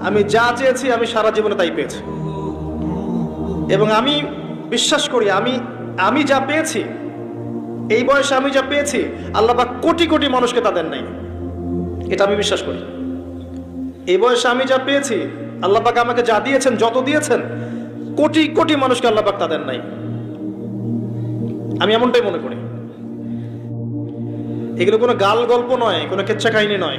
আমি যা চেয়েছি, আমি সারা জীবনে তাই পেয়েছি। এবং আমি বিশ্বাস করি, আমি আমি যা পেয়েছি, এই বয়সে আমি যা পেয়েছি, আল্লাহ পাক কোটি কোটি মানুষকে তাদের নাই। এটা আমি বিশ্বাস করি। এই বয়সে আমি যা পেয়েছি, আল্লাহ আমাকে যা দিয়েছেন, যত দিয়েছেন, কোটি কোটি মানুষকে আল্লাহ পাক তাদের নাই। আমি এমনটাই মনে করি। এগুলো কোনো গাল গল্প নয়, কোনো কেচ্ছা কাহিনী নয়।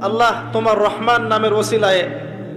আল্লাহ তোমার রহমান নামের ওসিলায়